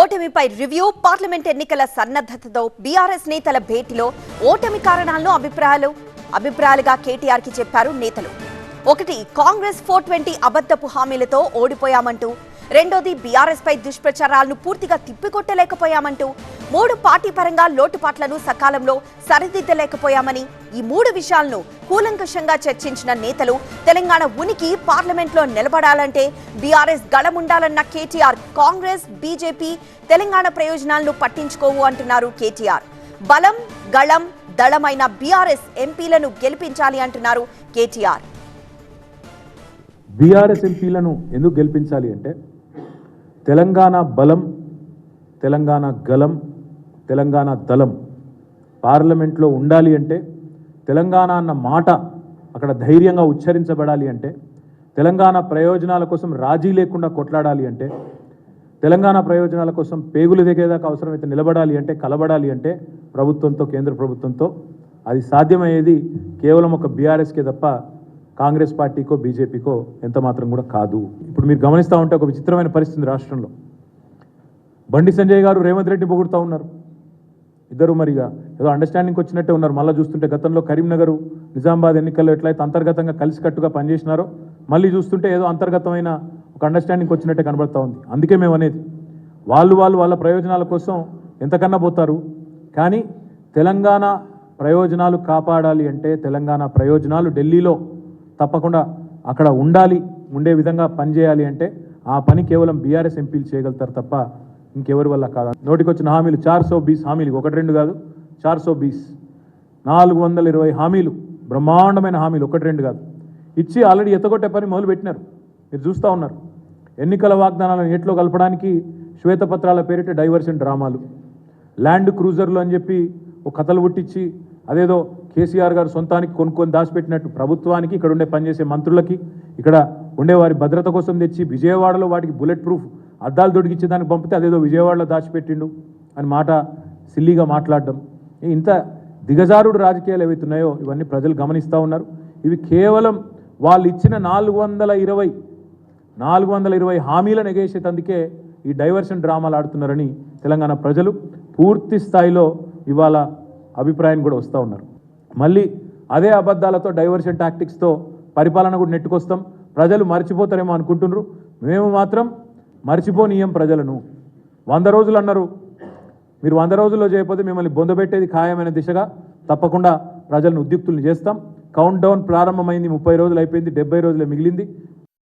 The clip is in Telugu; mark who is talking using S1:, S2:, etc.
S1: ఓటమిపై రివ్యూ పార్లమెంట్ ఎన్నికల సన్నద్ధతతో బీఆర్ఎస్ నేతల భేటీలో ఓటమి కారణాలను అభిప్రాయాలు అభిప్రాయాలుగా కేటీఆర్కి చెప్పారు నేతలు. ఒకటి కాంగ్రెస్ ఫోర్ ట్వంటీ అబద్ధపు హామీలతో ఓడిపోయామంటూ రెండోది బీఆర్ఎస్ పై దుష్ప్రచారాలను పూర్తిగా తిప్పికొట్టలేకపోయామంటూ మూడు పార్టీ పరంగా లోటుపాట్లను సకాలంలో సరిదిద్దలేకపోయామని ఈ మూడు విషయాలను కూలంకషంగా చర్చించిన నేతలు తెలంగాణ ఉనికి పార్లమెంట్లో నిలబడాలంటే బీఆర్ఎస్ గళముండాలన్న కేటీఆర్ కాంగ్రెస్ బీజేపీ తెలంగాణ ప్రయోజనాలను పట్టించుకోవు అంటున్నారు కేటీఆర్. బలం గళం దళమైన బీఆర్ఎస్ ఎంపీలను గెలిపించాలి అంటున్నారు కేటీఆర్.
S2: బీఆర్ఎస్ ఎంపీలను ఎందుకు గెలిపించాలి అంటే తెలంగాణ బలం తెలంగాణ గలం తెలంగాణ దళం. పార్లమెంట్లో ఉండాలి అంటే తెలంగాణ అన్న మాట అక్కడ ధైర్యంగా ఉచ్చరించబడాలి అంటే తెలంగాణ ప్రయోజనాల కోసం రాజీ లేకుండా కొట్లాడాలి అంటే తెలంగాణ ప్రయోజనాల కోసం పేగులు దిగేదాకా అవసరమైతే నిలబడాలి అంటే కలబడాలి అంటే ప్రభుత్వంతో కేంద్ర ప్రభుత్వంతో అది సాధ్యమయ్యేది కేవలం ఒక బీఆర్ఎస్కే తప్ప కాంగ్రెస్ పార్టీకో బీజేపీకో ఎంత మాత్రం కూడా కాదు. ఇప్పుడు మీరు గమనిస్తూ ఉంటే ఒక విచిత్రమైన పరిస్థితి రాష్ట్రంలో. బండి సంజయ్ గారు రేవంత్ రెడ్డి పొగుడుతూ ఉన్నారు. ఇద్దరు మరిగా. ఏదో అండర్స్టాండింగ్ వచ్చినట్టే ఉన్నారు. మళ్ళీ చూస్తుంటే గతంలో కరీంనగర్ నిజామాబాద్ ఎన్నికల్లో ఎట్లయితే అంతర్గతంగా కలిసికట్టుగా పనిచేసినారో మళ్ళీ చూస్తుంటే ఏదో అంతర్గతమైన ఒక అండర్స్టాండింగ్ వచ్చినట్టే కనబడతా ఉంది. అందుకే మేము అనేది. వాళ్ళు వాళ్ళు వాళ్ళ ప్రయోజనాల కోసం ఎంతకన్నా పోతారు. కానీ తెలంగాణ ప్రయోజనాలు కాపాడాలి అంటే తెలంగాణ ప్రయోజనాలు ఢిల్లీలో తప్పకుండా అక్కడ ఉండాలి ఉండే విధంగా పనిచేయాలి అంటే ఆ పని కేవలం బీఆర్ఎస్ ఎంపీలు చేయగలుగుతారు తప్ప ఇంకెవరి వల్ల కాదు. నోటికొచ్చిన హామీలు చార్ సో బీస్ హామీలు ఒకటి రెండు కాదు చార్ సో బీస్. నాలుగు వందల ఇరవై హామీలు బ్రహ్మాండమైన హామీలు ఒకటి రెండు కాదు. ఇచ్చి ఆల్రెడీ ఎత్తగొట్టే పని మొదలుపెట్టినారు. మీరు చూస్తూ ఉన్నారు. ఎన్నికల వాగ్దానాలను నీటిలో కలపడానికి శ్వేతపత్రాల పేరిట డైవర్షన్ డ్రామాలు. ల్యాండ్ క్రూజర్లు అని చెప్పి ఒక కథలు పుట్టించి అదేదో కేసీఆర్ గారు సొంతానికి కొనుక్కొని దాచిపెట్టినట్టు ప్రభుత్వానికి ఇక్కడ ఉండే పనిచేసే మంత్రులకి ఇక్కడ ఉండే వారి భద్రత కోసం తెచ్చి విజయవాడలో వాటికి బుల్లెట్ ప్రూఫ్ అద్దాలు దొడికిచ్చే దానికి పంపితే అదేదో విజయవాడలో దాచిపెట్టిండు అని మాట సిల్లీగా మాట్లాడడం. ఇంత దిగజారుడు రాజకీయాలు ఏవైతున్నాయో ఇవన్నీ ప్రజలు గమనిస్తూ ఉన్నారు. ఇవి కేవలం వాళ్ళు ఇచ్చిన నాలుగు వందల ఇరవై నాలుగు వందల ఇరవై హామీలను ఎగేసేటందుకే ఈ డైవర్షన్ డ్రామాలు ఆడుతున్నారని తెలంగాణ ప్రజలు పూర్తి స్థాయిలో ఇవాళ అభిప్రాయం కూడా వస్తూ ఉన్నారు. మళ్ళీ అదే అబద్ధాలతో డైవర్షన్ టాక్టిక్స్తో పరిపాలన కూడా నెట్టుకొస్తాం. ప్రజలు మర్చిపోతారేమో అనుకుంటున్నారు. మేము మాత్రం మర్చిపోనీయం ప్రజలను. వంద రోజులు అన్నారు. మీరు వంద రోజుల్లో చేయకపోతే మిమ్మల్ని బొందబెట్టేది ఖాయమైన దిశగా తప్పకుండా ప్రజలను ఉద్యుక్తులను చేస్తాం. కౌంట్ డౌన్ ప్రారంభమైంది ముప్పై రోజులు అయిపోయింది డెబ్బై రోజులే మిగిలింది.